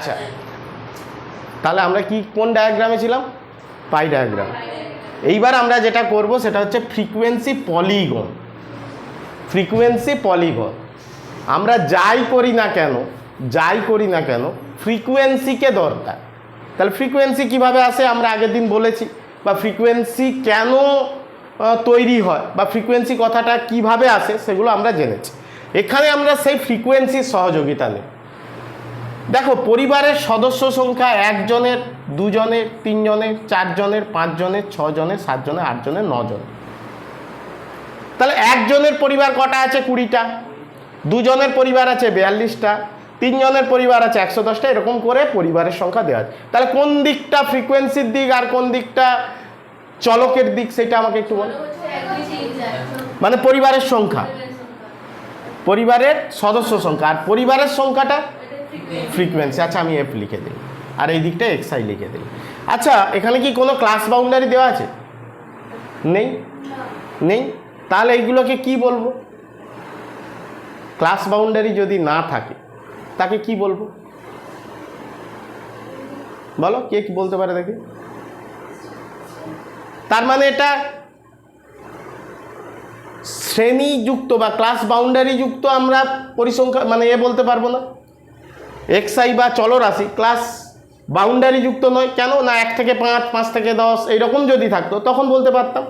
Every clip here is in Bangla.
আচ্ছা। তাহলে আমরা কি কোন ডায়াগ্রামে ছিলাম? পাই ডায়াগ্রাম এইবার আমরা যেটা করব সেটা হচ্ছে ফ্রিকোয়েন্সি পলিগন ফ্রিকোয়েন্সি পলিগন আমরা যাই করি না কেন, যাই করি না কেন ফ্রিকোয়েন্সিকে দরকার। তাহলে ফ্রিকোয়েন্সি কীভাবে আসে আমরা আগের দিন বলেছি, বা ফ্রিকোয়েন্সি কেন তৈরি হয়, বা ফ্রিকোয়েন্সি কথাটা কীভাবে আসে সেগুলো আমরা জেনেছি। এখানে আমরা সেই ফ্রিকোয়েন্সির সহযোগিতা নেই দেখো, পরিবারের সদস্য সংখ্যা একজনের, দুজনের, তিনজনের, চারজনের, পাঁচজনের, ছজনের, সাতজনের, আটজনের নজনের তাহলে একজনের পরিবার কটা আছে কুড়িটা? দুজনের পরিবার আছে বিয়াল্লিশটা, তিনজনের পরিবার আছে একশো দশটা, এরকম করে পরিবারের সংখ্যা দেওয়া আছে। তাহলে কোন দিকটা ফ্রিকোয়েন্সির দিক আর কোন দিকটা চলকের দিক সেটা আমাকে একটু বল। মানে পরিবারের সংখ্যা। পরিবারের সদস্য সংখ্যা। আর পরিবারের সংখ্যাটা? ফ্রিকোয়েন্সি আচ্ছা আমি এফ লিখে দিই। আর এই দিকটা এক্স আই লিখে দিই। আচ্ছা এখানে কি কোনো ক্লাস বাউন্ডারি দেওয়া আছে? নেই? নেই? তাহলে এইগুলোকে কি বলব? ক্লাস বাউন্ডারি যদি না থাকে, তাকে কি বলব? বলো, কে কি বলতে পারে দেখি তার মানে এটা শ্রেণীযুক্ত বা ক্লাস বাউন্ডারি যুক্ত আমরা পরিসংখ্যা মানে এ বলতে পারব না। এক্সআই বা চলরাশি ক্লাস বাউন্ডারি যুক্ত নয়। কেন? না এক থেকে পাঁচ পাঁচ থেকে দশ, এইরকম যদি থাকতো, তখন বলতে পারতাম।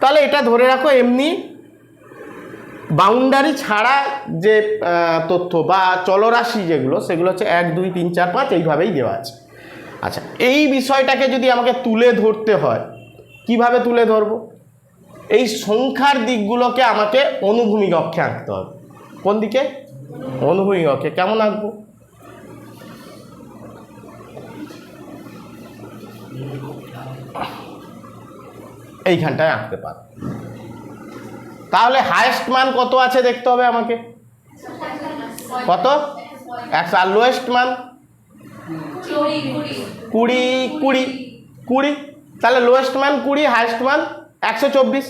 তাহলে এটা ধরে রাখো, এমনি বাউন্ডারি ছাড়া যে তথ্য বা চলরাশি যেগুলো, সেগুলো হচ্ছে এক, দুই, তিন, চার, পাঁচ, এইভাবেই দেওয়া আছে। আচ্ছা এই বিষয়টাকে যদি আমাকে তুলে ধরতে হয়, কীভাবে তুলে ধরবো? এই সংখ্যার দিকগুলোকে আমাকে অনুভূমিক অক্ষে আঁকতে হবে। কোন দিকে? অনুভূমিক অক্ষে। কেমন আঁকবো? এইখানটায় আঁকতে পারো। তাহলে হায়েস্ট মান কত আছে দেখতে হবে আমাকে? কত? একশো, আর লোয়েস্ট মান? কুড়ি কুড়ি কুড়ি। তাহলে লোয়েস্ট মান কুড়ি হায়েস্ট মান একশো চব্বিশ।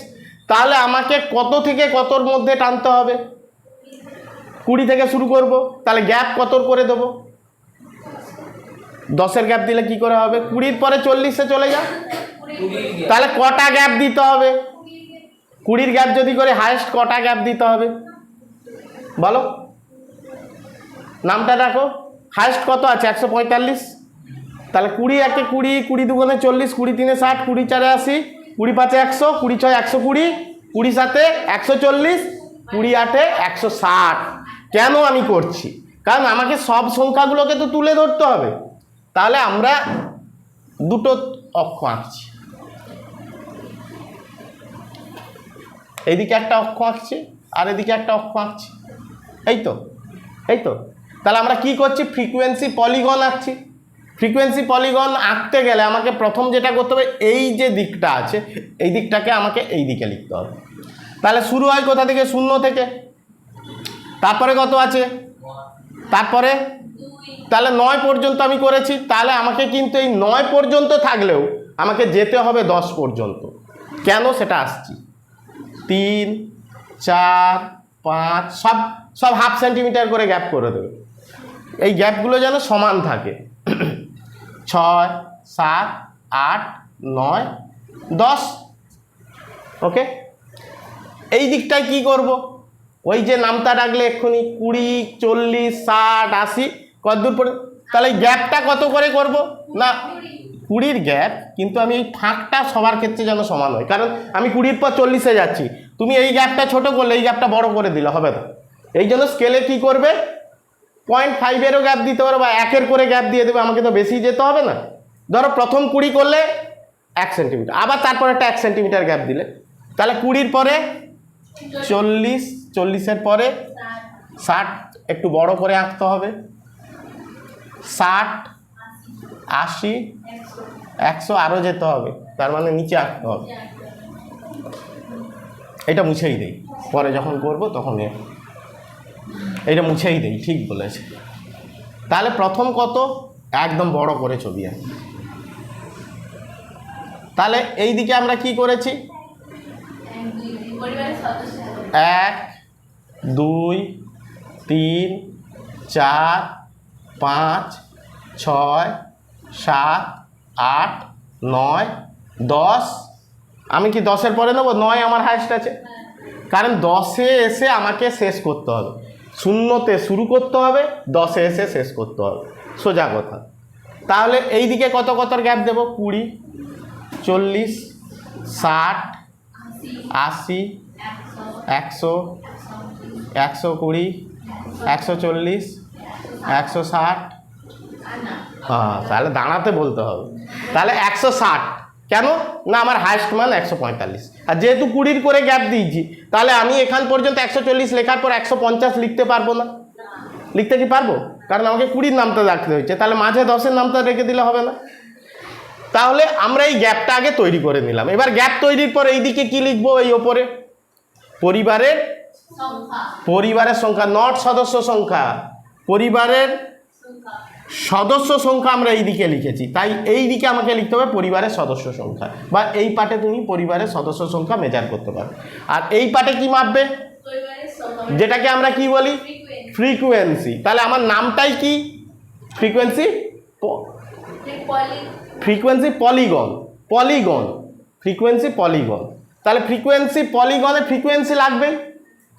তাহলে আমাকে কত থেকে কতর মধ্যে টানতে হবে? কুড়ি থেকে শুরু করব। তাহলে গ্যাপ কতর করে দেবো? দশের গ্যাপ দিলে কি করে হবে? কুড়ির পরে চল্লিশে চলে যা তাহলে কটা গ্যাপ দিতে হবে? কুড়ির গ্যাপ যদি করে হায়েস্ট কটা গ্যাপ দিতে হবে? বলো। নামটা দেখো। হায়েস্ট কত আছে? একশো পঁয়তাল্লিশ। তাহলে কুড়ি একে কুড়ি কুড়ি দুগুণে চল্লিশ, কুড়ি তিনে ষাট, কুড়ি চারে আশি, কুড়ি পাঁচে একশো, কুড়ি ছয় একশো কুড়ি কুড়ি সাতে একশো চল্লিশ, কুড়ি আটে একশো ষাট। কেন আমি করছি? কারণ আমাকে সব সংখ্যাগুলোকে তো তুলে ধরতে হবে। তাহলে আমরা দুটো অক্ষ আঁকছি। এইদিকে একটা অক্ষ আঁকছি আর এদিকে একটা অক্ষ আঁকছি। এই তো এই তো। তাহলে আমরা কি করছি? ফ্রিকোয়েন্সি পলিগন আঁকছি। ফ্রিকোয়েন্সি পলিগন আঁকতে গেলে আমাকে প্রথম যেটা করতে হবে, এই যে দিকটা আছে, এই দিকটাকে আমাকে এই দিকে লিখতে হবে। তাহলে শুরু হয় কোথা থেকে? শূন্য থেকে। তারপরে কত আছে? তারপরে? তাহলে নয় পর্যন্ত আমি করেছি। তাহলে আমাকে কিন্তু এই নয় পর্যন্ত থাকলেও আমাকে যেতে হবে দশ পর্যন্ত। কেন সেটা আসছি? তিন, চার, পাঁচ, সব সব হাফ সেন্টিমিটার করে গ্যাপ করে দেবে। এই গ্যাপগুলো যেন সমান থাকে। ছয়, সাত, আট, নয়, দশ। ওকে এই দিকটায় কি করব? ওই যে নামটা ডাকলে এক্ষুনি কুড়ি, চল্লিশ, ষাট, আশি, কতদূর পরে তাহলে গ্যাপটা কত করে করব? না কুড়ির গ্যাপ কিন্তু আমি এই ফাঁকটা সবার ক্ষেত্রে যেন সমান হয়। কারণ আমি কুড়ির পর চল্লিশে যাচ্ছি। তুমি এই গ্যাপটা ছোট করলে, এই গ্যাপটা বড় করে দিলে, হবে না। এই জন্য স্কেলে কি করবে? পয়েন্ট ফাইভেরও গ্যাপ দিতে পারো বা একের করে গ্যাপ দিয়ে দেবে, আমাকে তো বেশি যেতে হবে না। ধরো প্রথম কুড়ি করলে এক সেন্টিমিটার আবার তারপর একটা এক সেন্টিমিটার গ্যাপ দিলে। তাহলে কুড়ির পরে চল্লিশ, চল্লিশের পরে ষাট, একটু বড় করে আঁকতে হবে। ষাট আশি, একশো আরও যেতে হবে। তার মানে নিচে আঁকতে হবে। এটা মুছেই দেই। পরে যখন করব তখন এটা মুছেই দেই, ঠিক বলেছে। তাহলে প্রথম কত? একদম বড় করে ছবি আঁকি। তাহলে এই দিকে আমরা কি করেছি? এক, দুই, তিন, চার, পাঁচ, ছয় সাত, আট, নয়, দশ। আমি কি দশের পরে নেব? নয় আমার হায়েস্ট আছে। কারণ দশে এসে আমাকে শেষ করতে হবে। শূন্যতে শুরু করতে হবে, দশে এসে শেষ করতে হবে। সোজা কথা। তাহলে এই দিকে কত কতর গ্যাপ দেবো? কুড়ি, চল্লিশ, ষাট, আশি, একশো একশো কুড়ি, একশো চল্লিশ, একশো ষাট হ্যাঁ তাহলে দাঁড়াতে বলতে হবে। তাহলে একশো ষাট। কেন? না আমার হায়েস্ট মান একশো পঁয়তাল্লিশ। আর যেহেতু কুড়ির করে গ্যাপ দিয়েছি তাহলে আমি এখান পর্যন্ত একশো চল্লিশ লেখার পর একশো পঞ্চাশ লিখতে পারব না। লিখতে কি পারব? কারণ আমাকে কুড়ির নামটা রাখতে হয়েছে। তাহলে মাঝে দশের নামটা রেখে দিলে হবে না। তাহলে আমরা এই গ্যাপটা আগে তৈরি করে নিলাম। এবার গ্যাপ তৈরির পর এইদিকে কি লিখব? এই ওপরে। পরিবারের পরিবারের সংখ্যা নট সদস্য সংখ্যা। পরিবারের সদস্য সংখ্যা আমরা এই দিকে লিখেছি। তাই এই দিকে আমাকে লিখতে হবে পরিবারের সদস্য সংখ্যা। বা এই পাটে তুমি পরিবারের সদস্য সংখ্যা মেজার করতে পারো। আর এই পাটে কি মাপবে? যেটাকে আমরা কি বলি? ফ্রিকোয়েন্সি তাহলে আমার নামটাই কি? Frequency frequency polygon polygon frequency polygon তাহলে ফ্রিকোয়েন্সি পলিগনে ফ্রিকোয়েন্সি লাগবে?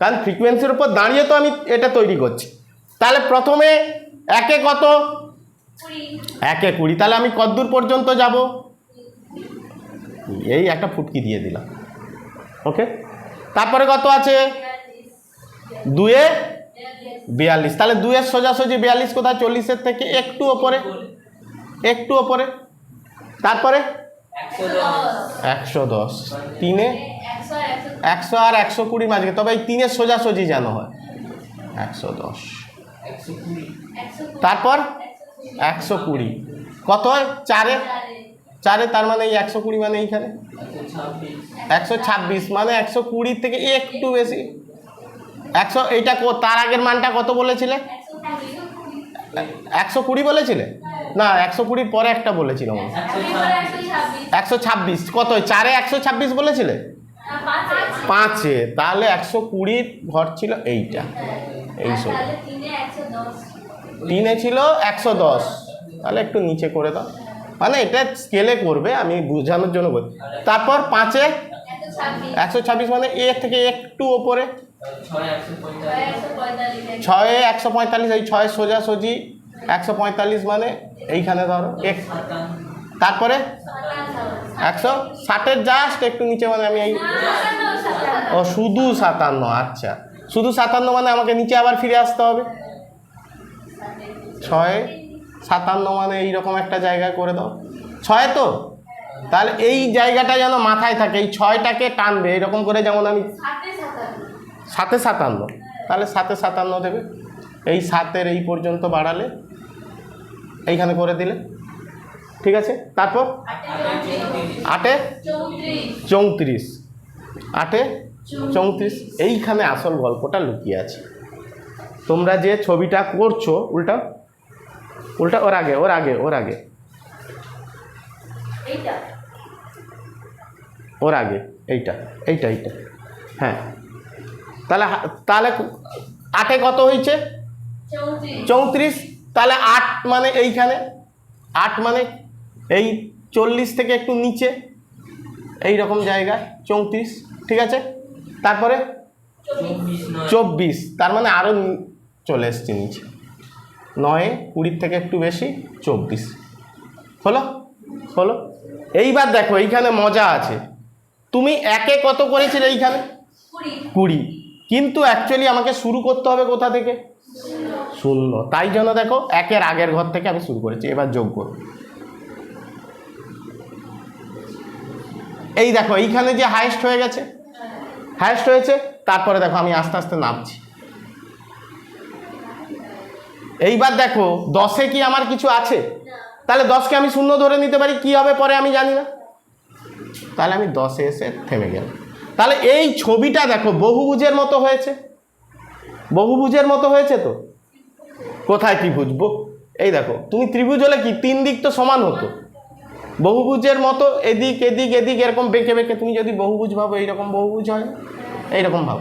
কারণ ফ্রিকোয়েন্সির উপর দাঁড়িয়ে তো আমি এটা তৈরি করছি। তাহলে প্রথমে একে কত? একে কুড়ি। তাহলে আমি কতদূর পর্যন্ত যাব? এই একটা ফুটকি দিয়ে দিলাম। ওকে? তারপরে কত আছে? দুয়ে বিয়াল্লিশ। তাহলে দুয়ের সোজাসুজি বিয়াল্লিশ কোথায়? চল্লিশের থেকে একটু ওপরে। একটু ওপরে। তারপরে? একশো দশ। তিনে? একশো আর একশো কুড়ি মাঝে। তবে এই তিনের সোজাসুজি যেন হয়। একশো দশ। তারপর? একশো কুড়ি। কত হয়? চারে? চারে তার মানে এই একশো কুড়ি মানে এইখানে? একশো ছাব্বিশ। মানে একশো কুড়ির থেকে একটু বেশি। একশো, এইটা তার আগের মানটা কত বলেছিলে? একশো কুড়ি বলেছিলে? না, একশো কুড়ির পরে একটা বলেছিল একশো ছাব্বিশ। কত চারে একশো ছাব্বিশ বলেছিলে? পাঁচে। তাহলে একশো কুড়ির ঘর ছিল এইটা। এই আর সব। তাহলে তিনে ছিল একশো দশ। তাহলে একটু নিচে করে দাও। মানে এটা স্কেলে করবে, আমি বোঝানোর জন্য বলি তারপর পাঁচে একশো ছাব্বিশ মানে এ থেকে একটু ওপরে। ছয়ে একশো পঁয়তাল্লিশ, এই ছয় সোজাসুজি একশো পঁয়তাল্লিশ মানে এইখানে ধরো, এক। তারপরে একশো ষাটের জাস্ট একটু নিচে মানে আমি এই ও শুধু সাতান্ন আচ্ছা। শুধু সাতান্ন মানে আমাকে নিচে আবার ফিরে আসতে হবে। ছয় সাতান্ন মানে এইরকম একটা জায়গা করে দাও। ছয় তো? তাহলে এই জায়গাটা যেন মাথায় থাকে এই ছয়টাকে টানবে এরকম করে যেমন আমি সাতে সাতান্ন। তাহলে সাতে সাতান্ন দেবে। এই সাতের এই পর্যন্ত বাড়ালে এইখানে করে দিলে। ঠিক আছে? তারপর? আটে? চৌত্রিশ আটে চৌত্রিশ চৌত্রিশ। আটে? চৌত্রিশ। এইখানে আসল গল্পটা লুকিয়ে আছে। তোমরা যে ছবিটা করছ উল্টা উল্টা ওর আগে ওর আগে ওর আগে। ওর আগে এইটা এইটা এইটা। হ্যাঁ। তাহলে তাহলে আটে কত হয়েছে? চৌত্রিশ। তাহলে আট মানে এইখানে। আট মানে এই চল্লিশ থেকে একটু নিচে। এই রকম জায়গায় চৌত্রিশ। ঠিক আছে? তারপরে? চব্বিশ। তার মানে আরও চলে এসছে নিচে। নয়ে কুড়ির থেকে একটু বেশি চব্বিশ। হলো? হলো? এইবার দেখো এইখানে মজা আছে। তুমি একে কত করেছিলে এইখানে? কুড়ি। কিন্তু অ্যাকচুয়ালি আমাকে শুরু করতে হবে কোথা থেকে? শূন্য। তাই জন্য দেখো একের আগের ঘর থেকে আমি শুরু করেছি এবার যোগ করব এই দেখো এইখানে যে হায়েস্ট হয়ে গেছে। হায়েস্ট হয়েছে তারপরে দেখো আমি আস্তে আস্তে নামছি। এইবার দেখো, দশে কি আমার কিছু আছে? তাহলে দশকে আমি শূন্য ধরে নিতে পারি, কি হবে পরে আমি জানি না। তাহলে আমি দশে এসে থেমে গেলাম। তাহলে এই ছবিটা দেখো, বহুভুজের মতো হয়েছে। বহুভুজের মতো হয়েছে তো? কোথায় ত্রিভুজ এই দেখো, তুমি ত্রিভুজ হলে কি তিন দিক তো সমান হতো? বহুভুজের মতো এদিক এদিক এদিক এরকম বেঁকে বেঁকে, তুমি যদি বহুভুজ ভাবো, এইরকম বহুভুজ হয় এইরকম ভাবো।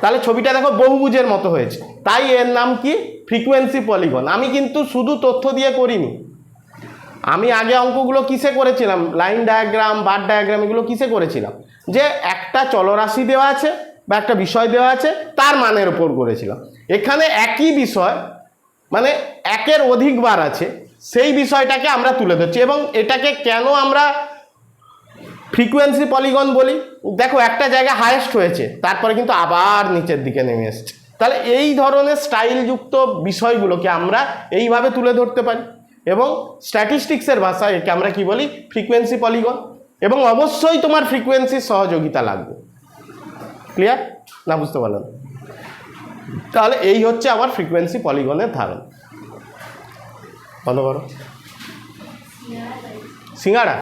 তাহলে ছবিটা দেখো বহুভুজের মতো হয়েছে। তাই এর নাম কি? ফ্রিকোয়েন্সি পলিগন আমি কিন্তু শুধু তথ্য দিয়ে করিনি। আমি আগে অঙ্কগুলো কিসে করেছিলাম? লাইন ডায়াগ্রাম বার ডায়াগ্রাম এগুলো কিসে করেছিলাম? যে একটা চলরাশি দেওয়া আছে বা একটা বিষয় দেওয়া আছে, তার মানের ওপর করেছিলাম। এখানে একই বিষয় মানে একের অধিকবার আছে, সেই বিষয়টাকে আমরা তুলে ধরছি এবং এটাকে কেন আমরা ফ্রিকোয়েন্সি পলিগন বলি? দেখো, একটা জায়গা হায়েস্ট হয়েছে, তারপরে কিন্তু আবার নিচের দিকে নেমে এসছে। তাহলে এই ধরনের স্টাইলযুক্ত বিষয়গুলোকে আমরা এইভাবে তুলে ধরতে পারি। এবং স্ট্যাটিস্টিক্সের ভাষায় একে আমরা কি বলি? Frequency polygon. এবং অবশ্যই তোমার ফ্রিকোয়েন্সির সহযোগিতা লাগবে। ক্লিয়ার? না, বুঝতে পারলাম। তাহলে এই হচ্ছে আমার ফ্রিকোয়েন্সি পলিগনের ধারণ। বলো করো। সিঙ্গাড়া